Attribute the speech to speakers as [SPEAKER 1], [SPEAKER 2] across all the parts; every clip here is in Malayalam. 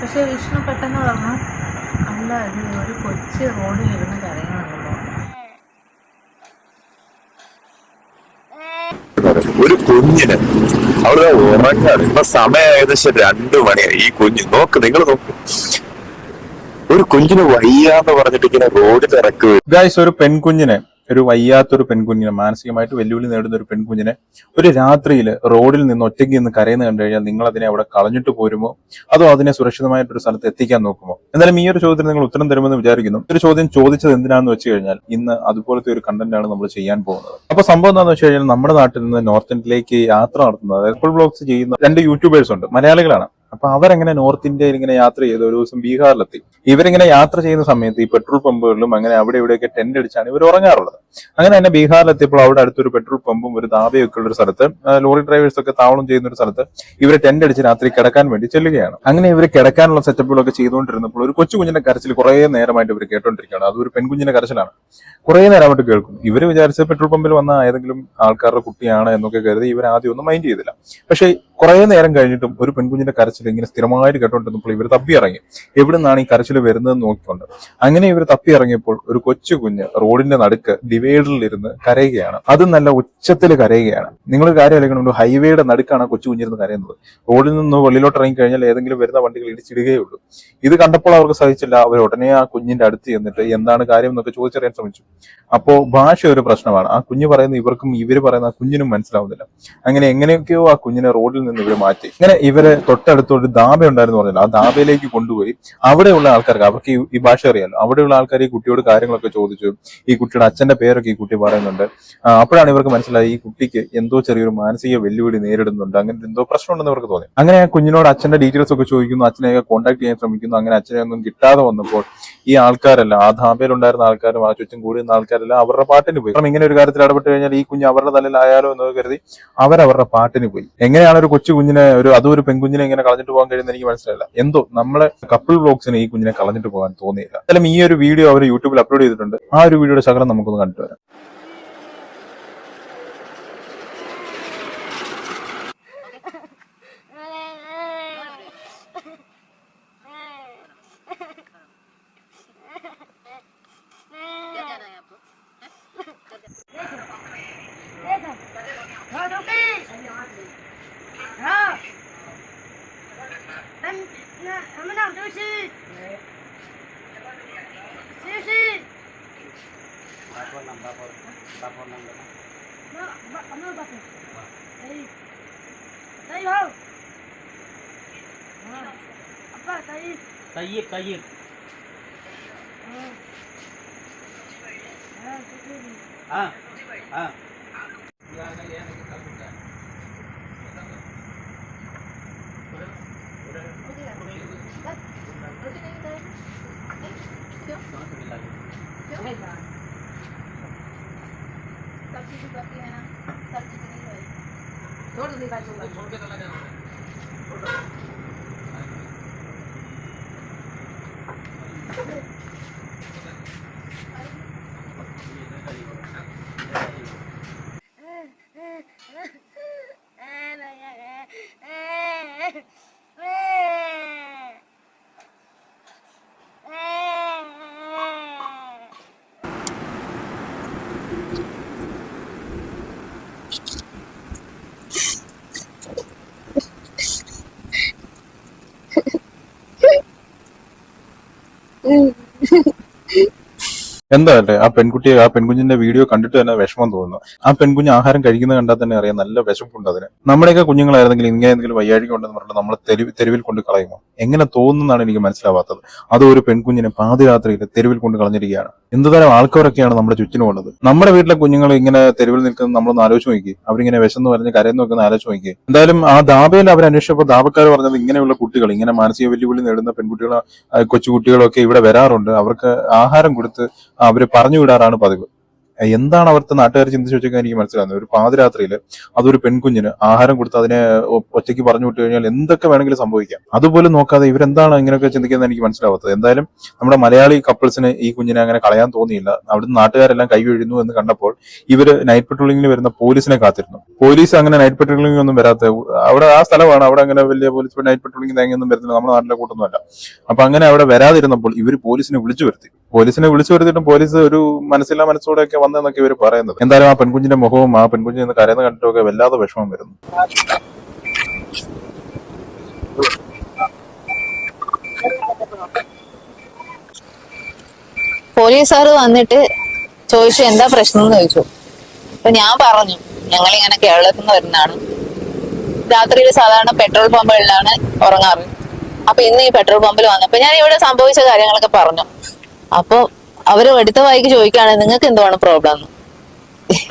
[SPEAKER 1] പക്ഷെ വിഷ്ണു പെട്ടെന്ന് പറഞ്ഞു അല്ല ഇത് ഒരു കൊച്ചു റോഡിലിരുന്ന് കരയണമല്ലോ
[SPEAKER 2] ഒരു കുഞ്ഞിന്. അവിടെ ഉറങ്ങാണ് ഇപ്പൊ സമയം ഏകദേശം രണ്ടു മണിയായി. ഈ കുഞ്ഞ് നോക്ക് നിങ്ങൾ നോക്ക്. ഒരു കുഞ്ഞിന് വയ്യാന്ന് പറഞ്ഞിട്ട് ഇങ്ങനെ റോഡിൽ ഇറക്കുക.
[SPEAKER 3] ഗൈസ് ഒരു പെൺകുഞ്ഞിനെ ഒരു വയ്യാത്തൊരു പെൺകുഞ്ഞിനെ മാനസികമായിട്ട് വെല്ലുവിളി നേടുന്ന ഒരു പെൺകുഞ്ഞിനെ ഒരു രാത്രിയിൽ റോഡിൽ നിന്ന് ഒറ്റയ്ക്ക് നിന്ന് കരയുന്ന കണ്ടു കഴിഞ്ഞാൽ നിങ്ങൾ അതിനെ അവിടെ കളഞ്ഞിട്ട് പോരുമോ? അതോ അതിനെ സുരക്ഷിതമായിട്ട് ഒരു സ്ഥലത്ത് എത്തിക്കാൻ നോക്കുമോ? എന്തായാലും ഈ ഒരു ചോദ്യത്തിന് നിങ്ങൾ ഉത്തരം തരുമെന്ന് വിചാരിക്കുന്നു. ഒരു ചോദ്യം ചോദിച്ചത് എന്തിനാണെന്ന് വെച്ച് കഴിഞ്ഞാൽ ഇന്ന് അതുപോലത്തെ ഒരു കണ്ടന്റ് ആണ് നമ്മൾ ചെയ്യാൻ പോകുന്നത്. അപ്പൊ സംഭവം എന്താണെന്ന് വെച്ച് കഴിഞ്ഞാൽ നമ്മുടെ നാട്ടിൽ നിന്ന് നോർത്ത് ഇന്ത്യയിലേക്ക് യാത്ര നടത്തുന്നത് എപ്പോൾ ബ്ലോഗ്സ് ചെയ്യുന്ന രണ്ട് യൂട്യൂബേഴ്സ് ഉണ്ട് മലയാളികളാണ്. അപ്പൊ അവരെങ്ങനെ നോർത്ത് ഇന്ത്യയിൽ ഇങ്ങനെ യാത്ര ചെയ്ത്? ഒരു ദിവസം ബീഹാറിലെത്തി. ഇവരിങ്ങനെ യാത്ര ചെയ്യുന്ന സമയത്ത് ഈ പെട്രോൾ പമ്പുകളിലും അങ്ങനെ അവിടെ ഇവിടെയൊക്കെ ടെന്റ് അടിച്ചാണ് ഇവർ ഉറങ്ങാറുള്ളത്. അങ്ങനെ തന്നെ ബീഹാറിലെത്തിയപ്പോൾ അവിടെ അടുത്തൊരു പെട്രോൾ പമ്പും ഒരു ദാബയൊക്കെ ഉള്ള ഒരു സ്ഥലത്ത് ലോറി ഡ്രൈവേഴ്സ് ഒക്കെ താവളം ചെയ്യുന്ന ഒരു സ്ഥലത്ത് ഇവർ ടെന്റ് അടിച്ച് രാത്രി കിടക്കാൻ വേണ്ടി ചെല്ലുകയാണ്. അങ്ങനെ ഇവർ കിടക്കാനുള്ള സെറ്റപ്പുകളൊക്കെ ചെയ്തുകൊണ്ടിരുന്നപ്പോൾ ഒരു കൊച്ചു കുഞ്ഞിന്റെ കരച്ചിൽ കുറേ നേരമായിട്ട് ഇവർ കേട്ടോണ്ടിരിക്കുകയാണ്. അതൊരു പെൺകുഞ്ഞിന്റെ കരച്ചിലാണ്. കുറേ നേരമായിട്ട് കേൾക്കും ഇവർ വിചാരിച്ച പെട്രോൾ പമ്പിൽ വന്ന ഏതെങ്കിലും ആൾക്കാരുടെ കുട്ടിയാണ് എന്നൊക്കെ കരുതി ഇവർ ആദ്യം ഒന്നും മൈൻഡ് ചെയ്തില്ല. പക്ഷേ കുറേ നേരം കഴിഞ്ഞിട്ടും ഒരു പെൺകുഞ്ഞിന്റെ കരച്ചിൽ ഇങ്ങനെ സ്ഥിരമായിട്ട് കേട്ടോണ്ടിരുന്നപ്പോൾ ഇവർ തപ്പി ഇറങ്ങി എവിടെ നിന്നാണ് ഈ കരച്ചിൽ വരുന്നതെന്ന് നോക്കിക്കൊണ്ട്. അങ്ങനെ ഇവർ തപ്പി ഇറങ്ങിയപ്പോൾ ഒരു കൊച്ചു കുഞ്ഞ് റോഡിന്റെ നടുക്ക് ഡിവൈഡറിൽ ഇരുന്ന് കരയുകയാണ്. അത് നല്ല ഉച്ചത്തിൽ കരയുകയാണ്. നിങ്ങൾ കാര്യം അല്ലെങ്കിൽ ഹൈവേയുടെ നടുക്കാണ് കൊച്ചു കുഞ്ഞിരുന്ന് കരയുന്നത്. റോഡിൽ നിന്ന് വെള്ളിലോട്ട് ഇറങ്ങി കഴിഞ്ഞാൽ ഏതെങ്കിലും വരുന്ന വണ്ടികൾ ഇടിച്ചിടുകയുള്ളൂ ഇത് കണ്ടപ്പോൾ അവർക്ക് സഹിച്ചില്ല. അവർ ഉടനെ ആ കുഞ്ഞിന്റെ അടുത്ത് ചെന്നിട്ട് എന്താണ് കാര്യം എന്നൊക്കെ ചോദിച്ചറിയാൻ ശ്രമിച്ചു. അപ്പോ ഭാഷ ഒരു പ്രശ്നമാണ്. ആ കുഞ്ഞ് പറയുന്ന ഇവർക്കും ഇവർ പറയുന്ന ആ കുഞ്ഞിനും മനസ്സിലാവുന്നില്ല. അങ്ങനെ എങ്ങനെയൊക്കെയോ ആ കുഞ്ഞിനെ റോഡിൽ നിന്ന് ഇവർ മാറ്റി. ഇങ്ങനെ ഇവരെ തൊട്ടടുത്ത് ഒരു ദാബ ഉണ്ടായിരുന്നു പറഞ്ഞില്ല. ആ ദാബയിലേക്ക് കൊണ്ടുപോയി അവിടെയുള്ള ആൾക്കാർക്ക് അവർക്ക് ഈ- ഭാഷ അറിയാലോ. അവിടെയുള്ള ആൾക്കാർ ഈ കുട്ടിയോട് കാര്യങ്ങളൊക്കെ ചോദിച്ചു. ഈ കുട്ടിയുടെ അച്ഛന്റെ പേരൊക്കെ ഈ കുട്ടി പറയുന്നുണ്ട്. അപ്പോഴാണ് ഇവർക്ക് മനസ്സിലായി ഈ കുട്ടിക്ക് എന്തോ ചെറിയൊരു മാനസിക വെല്ലുവിളി നേരിടുന്നുണ്ട്. അങ്ങനെ എന്തോ പ്രശ്നമുണ്ടെന്ന് ഇവർക്ക് തോന്നി. അങ്ങനെ ആ കുഞ്ഞിനോട് അച്ഛന്റെ ഡീറ്റെയിൽസ് ഒക്കെ ചോദിക്കുന്നു അച്ഛനെയൊക്കെ കോൺടാക്ട് ചെയ്യാൻ ശ്രമിക്കുന്നു. അങ്ങനെ അച്ഛനെ ഒന്നും കിട്ടാതെ വന്നപ്പോൾ ഈ ആൾക്കാരല്ല ആ ധാബയിലുണ്ടായിരുന്ന ആൾക്കാരും ആ ചുറ്റും കൂടി ആൾക്കാരല്ല ആൾക്കാരെല്ലാം അവരുടെ പാട്ടിന് പോയി. കാരണം ഇങ്ങനെ ഒരു കാര്യത്തിൽ ഇടപെട്ട് കഴിഞ്ഞാൽ ഈ കുഞ്ഞ് അവരുടെ തലയിലായാലോ എന്ന് കരുതി അവരവരുടെ പാട്ടിന് പോയി. എങ്ങനെയാണ് ഒരു കൊച്ചു കുഞ്ഞിനെ ഒരു അതും ഒരു പെൺകുഞ്ഞിനെ ഇങ്ങനെ കളഞ്ഞിട്ട് പോകാൻ കഴിയുന്ന എനിക്ക് മനസ്സിലായില്ല എന്തോ നമ്മളെ കപ്പിൾ ബ്ലോഗ്സിന് ഈ കുഞ്ഞിനെ കളഞ്ഞിട്ട് പോകാൻ തോന്നിയില്ല എന്തായാലും ഈ ഒരു വീഡിയോ അവർ യൂട്യൂബിൽ അപ്ലോഡ് ചെയ്തിട്ടുണ്ട് ആ ഒരു വീഡിയോയുടെ ശകലം നമുക്കൊന്ന് കണ്ടിട്ട് വരാം
[SPEAKER 4] હા. અમે નામ
[SPEAKER 5] જોશી જોશી
[SPEAKER 4] બાપોર નામ બાપોર બાપોર નામ
[SPEAKER 5] અમારું બાપોર તઈ તઈ હો. અપ્પા તઈ
[SPEAKER 4] તૈયબ તૈયબ હા.
[SPEAKER 6] હા હા.
[SPEAKER 4] रोटी
[SPEAKER 7] नहीं बताएगा क्यों
[SPEAKER 4] क्यों
[SPEAKER 7] सब्ज़ी
[SPEAKER 8] भी बाकी
[SPEAKER 4] है
[SPEAKER 8] ना
[SPEAKER 7] सब्ज़ी भी नहीं छोड़ दूँगी बाजू
[SPEAKER 4] छोड़ के चला जाना
[SPEAKER 1] Mm-hmm.
[SPEAKER 3] എന്താ ആ പെൺകുട്ടിയെ ആ പെൺകുഞ്ഞിന്റെ വീഡിയോ കണ്ടിട്ട് തന്നെ വിഷമം തോന്നുന്നു. ആ പെൺകുഞ്ഞ് ആഹാരം കഴിക്കുന്നത് കണ്ടാൽ തന്നെ അറിയാം നല്ല വിശപ്പുണ്ട് അതിന്. നമ്മുടെയൊക്കെ കുഞ്ഞുങ്ങളായിരുന്നെങ്കിൽ ഇങ്ങനെ എന്തെങ്കിലും വയ്യാഴിക ഉണ്ടെന്ന് പറഞ്ഞിട്ട് നമ്മൾ തെരുവ് തെരുവിൽ കൊണ്ട് കളയുമോ? എങ്ങനെ തോന്നുന്നതാണ് എനിക്ക് മനസ്സിലാവാത്തത്. അത് ഒരു പെൺകുഞ്ഞിനെ പാതിരാത്രിയിൽ തെരുവിൽ കൊണ്ട് കളഞ്ഞിരിക്കുകയാണ്. എന്തുതരം ആൾക്കാരൊക്കെയാണ് നമ്മുടെ ചുറ്റിനുമുള്ളത് നമ്മുടെ വീട്ടിലെ കുഞ്ഞുങ്ങൾ ഇങ്ങനെ തെരുവിൽ നിൽക്കുന്നത് നമ്മളൊന്ന് ആലോചിച്ച് നോക്കി അവരിങ്ങനെ വിശന്ന് പറഞ്ഞ് കരയെന്ന് നോക്കുന്ന ആലോചിച്ച് നോക്കി എന്തായാലും ആ ദാബയിൽ അവർ അന്വേഷിച്ചപ്പോൾ ദാബക്കാർ പറഞ്ഞത് ഇങ്ങനെയുള്ള കുട്ടികൾ ഇങ്ങനെ മാനസിക വെല്ലുവിളി നേടുന്ന പെൺകുട്ടികൾ കൊച്ചുകുട്ടികളൊക്കെ ഇവിടെ വരാറുണ്ട്. അവർക്ക് ആഹാരം കൊടുത്ത് അവർ പറഞ്ഞു വിടാറാണ് പതിവ്. എന്താണ് അവിടുത്തെ നാട്ടുകാർ ചിന്തിച്ചു വെച്ചൊക്കെ എനിക്ക് മനസ്സിലാകുന്നത് ഒരു പാതിരാത്രിയിൽ അതൊരു പെൺകുഞ്ഞിന് ആഹാരം കൊടുത്ത് അതിനെ ഒറ്റയ്ക്ക് പറഞ്ഞു വിട്ടു കഴിഞ്ഞാൽ എന്തൊക്കെ വേണമെങ്കിലും സംഭവിക്കാം. അതുപോലെ നോക്കാതെ ഇവരെന്താണ് ഇങ്ങനെയൊക്കെ ചിന്തിക്കുന്നത് എനിക്ക് മനസ്സിലാവാത്തത്. എന്തായാലും നമ്മുടെ മലയാളി കപ്പിൾസിന് ഈ കുഞ്ഞിനെ അങ്ങനെ കളയാൻ തോന്നിയില്ല. അവിടുന്ന് നാട്ടുകാരെല്ലാം കൈ വീഴുന്നു എന്ന് കണ്ടപ്പോൾ ഇവർ നൈറ്റ് പെട്രോളിംഗിന് വരുന്ന പോലീസിനെ കാത്തിരുന്നു. പോലീസ് അങ്ങനെ നൈറ്റ് പെട്രോളിംഗ് ഒന്നും വരാത്ത അവിടെ ആ സ്ഥലമാണ്. അവിടെ അങ്ങനെ വലിയ പോലീസ് നൈറ്റ് പെട്രോളിംഗ് തേങ്ങയൊന്നും വരുന്നില്ല. നമ്മുടെ നാട്ടിലെ കൂട്ടൊന്നുമല്ല. അപ്പൊ അങ്ങനെ അവിടെ വരാതിരുന്നപ്പോൾ ഇവർ പോലീസിനെ വിളിച്ചു വരുത്തി. പോലീസിനെ വിളിച്ചു വരുത്തിയിട്ടും പോലീസ് ഒരു മനസ്സില്ലാ മനസ്സോടെയൊക്കെ വന്നെന്നൊക്കെ ഇവർ പറയുന്നത്. എന്തായാലും ആ പെൺകുഞ്ഞിന്റെ മുഖവും ആ പെൺകുഞ്ഞിൽ നിന്ന് കരയുന്ന കണ്ടിട്ടൊക്കെ വല്ലാതെ വിഷമം വരുന്നു.
[SPEAKER 1] പോലീസുകാർ വന്നിട്ട് ചോദിച്ചു എന്താ പ്രശ്നം? എന്ന് ചോദിച്ചു. അപ്പൊ ഞാൻ പറഞ്ഞു ഞങ്ങൾ ഇങ്ങനെ കേരളത്തിൽ നിന്ന് വരുന്നതാണ്. രാത്രിയിൽ സാധാരണ പെട്രോൾ പമ്പുകളിലാണ് ഉറങ്ങാറ്. അപ്പൊ ഇന്ന് ഈ പെട്രോൾ പമ്പിൽ വന്നപ്പോ ഞാൻ ഇവിടെ സംഭവിച്ച കാര്യങ്ങളൊക്കെ പറഞ്ഞു. അപ്പൊ അവർ എടുത്ത വായിക്ക് ചോദിക്കുകയാണ് നിങ്ങൾക്ക് എന്തുവാണ് പ്രോബ്ലം എന്ന്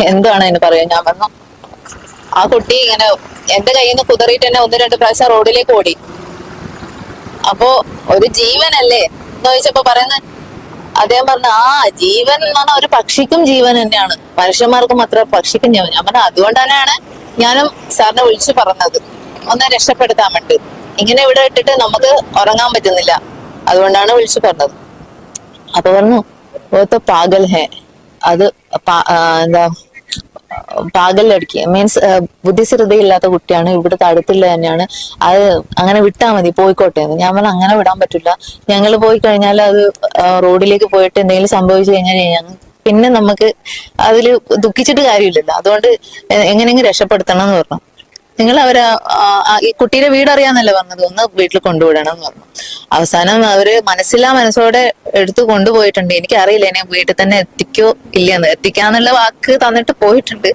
[SPEAKER 1] എന്താണ് അതിന് പറയാ ഞാൻ പറഞ്ഞു. ആ കുട്ടി ഇങ്ങനെ എന്റെ കയ്യിൽ നിന്ന് കുതറിയിട്ട് തന്നെ ഒന്ന് രണ്ട് പ്രാവശ്യം റോഡിലേക്ക് ഓടി. അപ്പോ ഒരു ജീവനല്ലേ? എന്ന് ചോദിച്ചപ്പോ പറയുന്നത് അദ്ദേഹം പറഞ്ഞു ആ ജീവൻ എന്ന് പറഞ്ഞാൽ ഒരു പക്ഷിക്കും ജീവൻ തന്നെയാണ്. മനുഷ്യന്മാർക്ക് മാത്രം പക്ഷിക്കും ജീവൻ. ഞാൻ പറഞ്ഞു അതുകൊണ്ട് തന്നെയാണ് ഞാനും സാറിനെ വിളിച്ചു പറഞ്ഞത്. ഒന്ന് രക്ഷപ്പെടുത്താൻ വേണ്ടി. ഇങ്ങനെ ഇവിടെ ഇട്ടിട്ട് നമുക്ക് ഉറങ്ങാൻ പറ്റുന്നില്ല. അതുകൊണ്ടാണ് വിളിച്ചു പറഞ്ഞത്. അപ്പൊ പറഞ്ഞു ഓത്ത പാഗൽ ഹെ. അത് എന്താ പാകലടുക്കി മീൻസ് ബുദ്ധിസ്ഥിരതയില്ലാത്ത കുട്ടിയാണ് ഇവിടുത്തെ അടുത്തുള്ള തന്നെയാണ്. അത് അങ്ങനെ വിട്ടാ മതി പോയിക്കോട്ടെ എന്ന്. ഞാൻ പറഞ്ഞു അങ്ങനെ വിടാൻ പറ്റില്ല. ഞങ്ങൾ പോയി കഴിഞ്ഞാൽ അത് റോഡിലേക്ക് പോയിട്ട് എന്തെങ്കിലും സംഭവിച്ചു കഴിഞ്ഞാൽ പിന്നെ നമുക്ക് അതിൽ ദുഃഖിച്ചിട്ട് കാര്യമില്ലല്ലോ. അതുകൊണ്ട് എങ്ങനെയെങ്കിലും രക്ഷപ്പെടുത്തണം എന്ന് പറഞ്ഞു. നിങ്ങൾ അവരെ ഈ കുട്ടിയുടെ വീട് അറിയാന്നല്ലേ പറഞ്ഞത്? ഒന്ന് വീട്ടിൽ കൊണ്ടുവിടണം എന്ന് പറഞ്ഞു. അവസാനം അവർ മനസ്സില്ലാ മനസ്സോടെ എടുത്തു കൊണ്ടുപോയിട്ടുണ്ട്. എനിക്ക് എനിക്കറിയില്ല എന്നെ വീട്ടിൽ തന്നെ എത്തിക്കോ ഇല്ലെന്ന് എത്തിക്കാന്നുള്ള വാക്ക് തന്നിട്ട് പോയിട്ടുണ്ട്.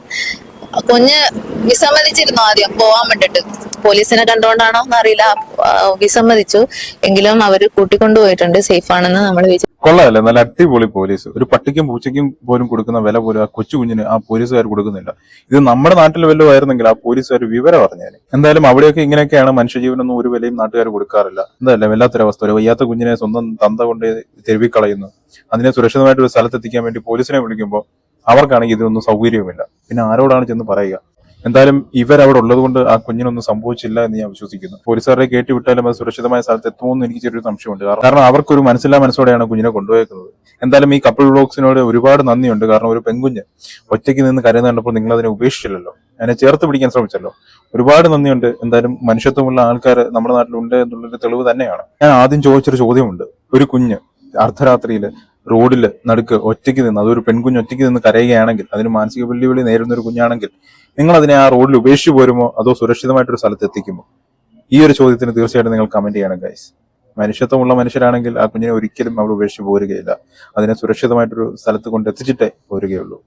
[SPEAKER 1] കുഞ്ഞ് വിസമ്മതിച്ചിരുന്നു ആദ്യം പോവാൻ വേണ്ടിട്ട്. പോലീസിനെ കണ്ടുകൊണ്ടാണോ എന്നറിയില്ല. വിസമ്മതിച്ചു. എങ്കിലും അവർ കൂട്ടിക്കൊണ്ടുപോയിട്ടുണ്ട്. സേഫ് ആണെന്ന് നമ്മൾ വിചാരിച്ചു
[SPEAKER 3] കൊള്ളാമല്ലേ. നല്ല അടിപൊളി പോലീസ്. ഒരു പട്ടിക്കും പൂച്ചയ്ക്കും പോലും കൊടുക്കുന്ന വില പോലും ആ കൊച്ചു കുഞ്ഞിന് ആ പോലീസുകാർ കൊടുക്കുന്നില്ല. ഇത് നമ്മുടെ നാട്ടിൽ വല്ലതും ആയിരുന്നെങ്കിൽ ആ പോലീസുകാർ വിവരം അറിഞ്ഞേനെ. എന്തായാലും അവിടെയൊക്കെ ഇങ്ങനെയൊക്കെയാണ് മനുഷ്യജീവനൊന്നും ഒരു വിലയും നാട്ടുകാർ കൊടുക്കാറില്ല. എന്തായാലും വല്ലാത്തൊരവസ്ഥ. ഒരു വയ്യാത്ത കുഞ്ഞിനെ സ്വന്തം തന്ത കൊണ്ട് തെരുവിക്കളയുന്നു. അതിനെ സുരക്ഷിതമായിട്ട് ഒരു സ്ഥലത്തെത്തിക്കാൻ വേണ്ടി പോലീസിനെ വിളിക്കുമ്പോൾ അവർക്കാണെങ്കിൽ ഇതിനൊന്നും സൗകര്യവുമില്ല. പിന്നെ ആരോടാണ് ചെന്ന് പറയുക? എന്തായാലും ഇവരവിടെ ഉള്ളത് കൊണ്ട് ആ കുഞ്ഞിനൊന്നും സംഭവിച്ചില്ല എന്ന് ഞാൻ വിശ്വസിക്കുന്നു. പോലീസുകാരെ കയറ്റി വിട്ടാലും അത് സുരക്ഷിതമായ സ്ഥലത്ത് എത്തുമെന്ന് എനിക്ക് ചെറിയൊരു സംശയമുണ്ട്. കാരണം- കാരണം അവർക്കൊരു മനസ്സില്ലാ മനസ്സോടെയാണ് കുഞ്ഞിനെ കൊണ്ടുപോയേക്കുന്നത്. എന്തായാലും ഈ കപ്പിൾ ബ്ലോക്സിനോട് ഒരുപാട് നന്ദിയുണ്ട്. കാരണം ഒരു പെൺകുഞ്ഞ് ഒറ്റയ്ക്ക് നിന്ന് കരയുന്ന കണ്ടപ്പോൾ നിങ്ങൾ അതിനെ ഉപേക്ഷിച്ചില്ലല്ലോ. അതിനെ ചേർത്ത് പിടിക്കാൻ ശ്രമിച്ചല്ലോ. ഒരുപാട് നന്ദിയുണ്ട്. എന്തായാലും മനുഷ്യത്വമുള്ള ആൾക്കാർ നമ്മുടെ നാട്ടിലുണ്ട് എന്നുള്ളൊരു തെളിവ് തന്നെയാണ്. ഞാൻ ആദ്യം ചോദിച്ചൊരു ചോദ്യമുണ്ട്. ഒരു കുഞ്ഞ് അർദ്ധരാത്രിയിൽ റോഡിൽ നടുക്ക് ഒറ്റയ്ക്ക് നിന്ന് അതൊരു പെൺകുഞ്ഞ് ഒറ്റയ്ക്ക് നിന്ന് കരയുകയാണെങ്കിൽ അതിന് മാനസിക വെല്ലുവിളി നേരിടുന്ന ഒരു കുഞ്ഞാണെങ്കിൽ നിങ്ങൾ അതിനെ ആ റോഡിൽ ഉപേക്ഷിച്ചു പോരുമോ? അതോ സുരക്ഷിതമായിട്ടൊരു സ്ഥലത്ത് എത്തിക്കുമോ ഈ ഒരു ചോദ്യത്തിന് തീർച്ചയായിട്ടും നിങ്ങൾ കമന്റ് ചെയ്യണം ഗൈസ് മനുഷ്യത്വമുള്ള മനുഷ്യരാണെങ്കിൽ ആ കുഞ്ഞിനെ ഒരിക്കലും അവിടെ ഉപേക്ഷിച്ച് പോരുകയില്ല. അതിനെ സുരക്ഷിതമായിട്ടൊരു സ്ഥലത്ത് കൊണ്ട് എത്തിച്ചിട്ടേ പോരുകയുള്ളൂ.